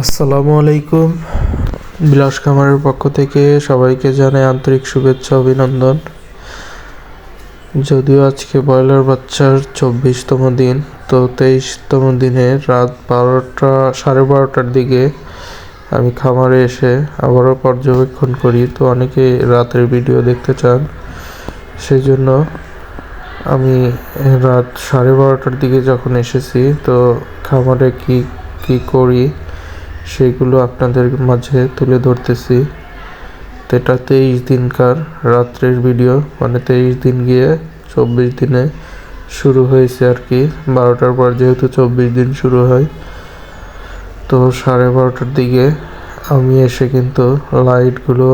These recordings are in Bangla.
আসসালামু আলাইকুম। বিলাস খামারের পক্ষ থেকে সবাইকে জানাই আন্তরিক শুভেচ্ছা, অভিনন্দন। যদিও আজকে ব্রয়লার বাচ্চার চব্বিশতম দিন, তো তেইশতম দিনে রাত বারোটা, সাড়ে বারোটার দিকে আমি খামারে এসে আবারও পর্যবেক্ষণ করি। তো অনেকে রাতের ভিডিও দেখতে চান সেই জন্য আমি রাত সাড়ে বারোটার দিকে যখন এসেছি, তো খামারে কি কি করি সেগুলো আপনাদের মাঝে তুলে ধরতেছি। তো এটা তেইশ দিনকার রাত্রের ভিডিও। মানে তেইশ দিন গিয়ে চব্বিশ দিনে শুরু হয়েছে আর কি। বারোটার পর যেহেতু চব্বিশ দিন শুরু হয়, তো সাড়ে বারোটার দিকে আমি এসে কিন্তু লাইটগুলো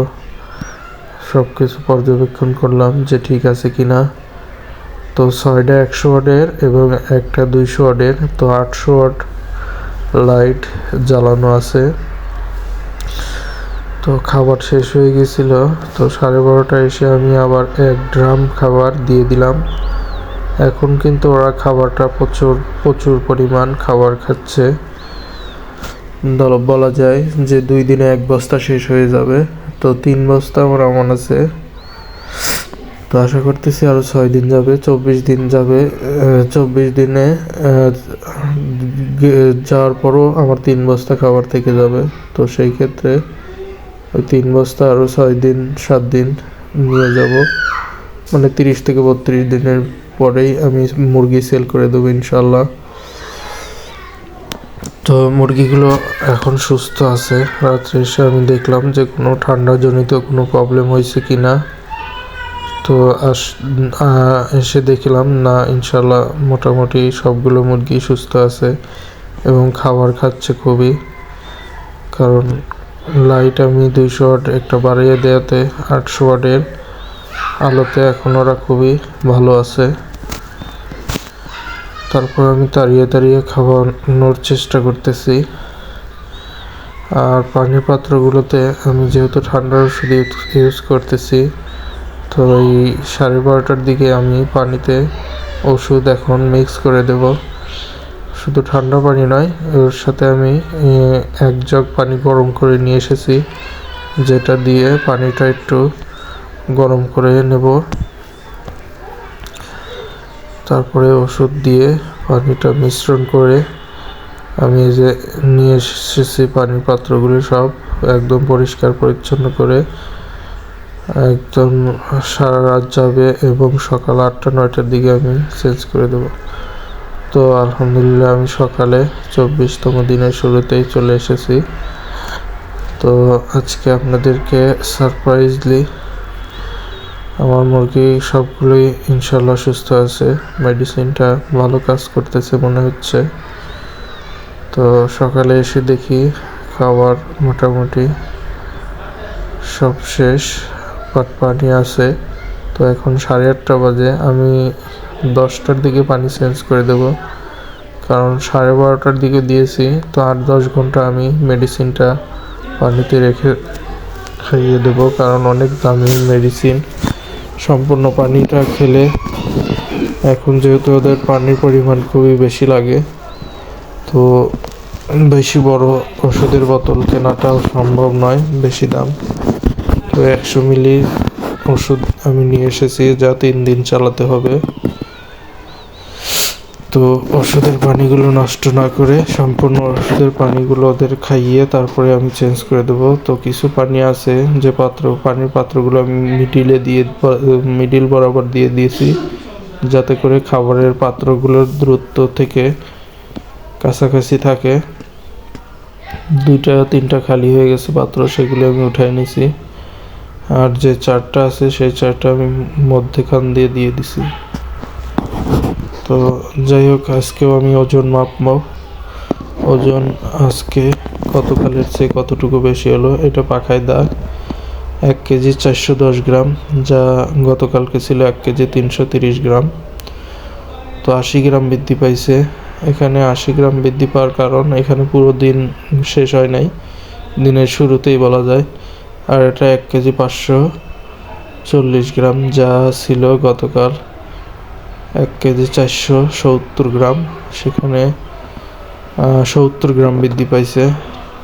সব কিছু পর্যবেক্ষণ করলাম যে ঠিক আছে কি না তো ছয়টা একশো ওয়াটের এবং একটা দুইশো ওয়াটের, তো আটশো ওয়াট লাইট জ্বালানো আছে। তো খাবার শেষ হয়ে গেছিল। তো সাড়ে বারোটা এসে আমি আবার এক ড্রাম খাবার দিয়ে দিলাম। এখন কিন্তু ওরা খাবারটা প্রচুর প্রচুর পরিমাণ খাবার খাচ্ছে। বলা যায় যে দুই দিনে এক বস্তা শেষ হয়ে যাবে। তো তিন বস্তা আমার এমন আছে তো আশা করতেছি আরও ছয় দিন যাবে, চব্বিশ দিন যাবে চব্বিশ দিনে যাওয়ার পরও আমার তিন বস্তা খাবার থেকে যাবে। তো সেই ক্ষেত্রে ওই তিন বস্তা আরও ছয় দিন, সাত দিন নিয়ে যাব। মানে তিরিশ থেকে বত্রিশ দিনের পরেই আমি মুরগি সেল করে দেবো ইনশাল্লাহ তো মুরগিগুলো এখন সুস্থ আছে। রাত্রে এসে আমি দেখলাম যে কোনো ঠান্ডাজনিত কোনো প্রবলেম হয়েছে কি না তো আস এসে দেখলাম, না, ইনশাল্লাহ মোটামুটি সবগুলো মুরগি সুস্থ আছে এবং খাবার খাচ্ছে খুবই। কারণ লাইট আমি দুইশো ওয়াট, একটা বাড়িয়ে দেওয়াতে আটশো ওয়াটের আলোতে এখন ওরা খুবই ভালো আছে। তারপর আমি তাড়িয়ে তাড়িয়ে খাওয়ানোর চেষ্টা করতেছি। আর পানির পাত্রগুলোতে আমি যেহেতু ঠান্ডার ওষুধ ইউজ করতেছি তো এই সাড়ে বারোটার দিকে আমি পানিতে ওষুধ এখন মিক্স করে দেব। শুধু ঠান্ডা পানি নয়, এর সাথে আমি এক জগ পানি গরম করে নিয়ে এসেছি, যেটা দিয়ে পানিটা একটু গরম করে নেব। তারপরে ওষুধ দিয়ে পানিটা মিশ্রণ করে আমি যে নিয়ে এসেছি, পানির পাত্রগুলি সব একদম পরিষ্কার পরিচ্ছন্ন করে একদম সারা রাত যাবে এবং সকাল আটটা, নয়টার দিকে আমি চেঞ্জ করে দেব। তো আলহামদুলিল্লাহ আমি সকালে চব্বিশতম দিনের শুরুতেই চলে এসেছি। তো আজকে আপনাদেরকে সারপ্রাইজলি আমার মুরগি সবগুলোই ইনশাল্লাহ সুস্থ আছে মেডিসিনটা ভালো কাজ করতেছে মনে হচ্ছে। তো সকালে এসে দেখি খাবার মোটামুটি সব শেষ। বাট পানি আছে, তো এখন সাড়ে আটটা বাজে, আমি দশটার দিকে পানি চেঞ্জ করে দেব। কারণ সাড়ে বারোটার দিকে দিয়েছি, তো আট দশ ঘণ্টা আমি মেডিসিনটা পানিতে রেখে খাইয়ে দেবো, কারণ অনেক দামি মেডিসিন। সম্পূর্ণ পানিটা খেলে এখন যেহেতু ওদের পানির পরিমাণ খুবই বেশি লাগে, তো বেশি বড় ওষুধের বোতল কেনাটাও সম্ভব নয়, বেশি দাম। তো একশো মিলি ওষুধ আমি নিয়ে এসেছি, যা তিন দিন চালাতে হবে। তো ওষুধের পানিগুলো নষ্ট না করে সম্পূর্ণ ওষুধের পানিগুলো ওদের খাইয়ে তারপরে আমি চেঞ্জ করে দেবো। তো কিছু পানি আছে, যে পাত্র, পানির পাত্রগুলো আমি মিডিলে দিয়ে মিডিল বরাবর দিয়ে দিয়েছি, যাতে করে খাবারের পাত্রগুলোর দূরত্ব থেকে কাছাকাছি থাকে। দুইটা, তিনটা খালি হয়ে গেছে পাত্র, সেগুলো আমি উঠাই নিছি। আর যে চারটা আছে, সেই চারটা আমি মধ্যেখান দিয়ে দিয়ে দিছি। তো যাই হোক, আজকেও আমি ওজন মাপবো। ওজন আজকে গতকালের চেয়ে কতটুকু বেশি হলো, এটা পাখায় দাগ এক কেজি চারশো দশ গ্রাম, যা গতকালকে ছিল এক কেজি তিনশো তিরিশ গ্রাম। তো আশি গ্রাম বৃদ্ধি পাইছে। এখানে আশি গ্রাম বৃদ্ধি পাওয়ার কারণ এখানে পুরো দিন শেষ হয় নাই। দিনের শুরুতেই বলা যায়। আর এটা এক কেজি পাঁচশো চল্লিশ গ্রাম যা ছিল গতকাল এক কেজি চারশো সত্তর গ্রাম। সেখানে সত্তর গ্রাম বৃদ্ধি পাইছে।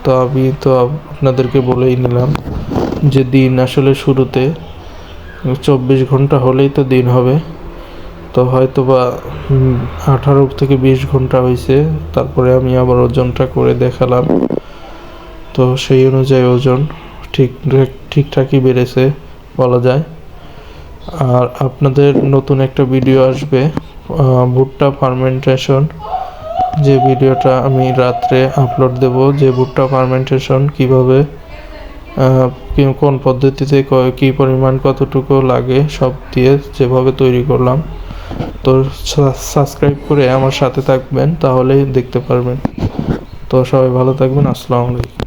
তো আমি তো আপনাদেরকে বলেই নিলাম যে দিন আসলে শুরুতে চব্বিশ ঘণ্টা হলেই তো দিন হবে। তো হয়তো বা আঠারো থেকে বিশ ঘণ্টা হয়েছে তারপরে আমি আবার ওজনটা করে দেখালাম। তো সেই অনুযায়ী ওজন। ঠিক ঠিকঠাকই বেড়েছে বলা যায়। আর আপনাদের নতুন একটা ভিডিও আসবে ভুট্টা ফার্মেন্টেশন যে ভিডিওটা আমি রাত্রে আপলোড দেব, যে ভুট্টা ফার্মেন্টেশন কীভাবে কোন পদ্ধতিতে ক- পরিমাণ কতটুকু লাগে, সব দিয়ে যেভাবে তৈরি করলাম। তো সাবস্ক্রাইব করে আমার সাথে থাকবেন, তাহলেই দেখতে পারবেন। তো সবাই ভালো থাকবেন, আসসালামু আলাইকুম।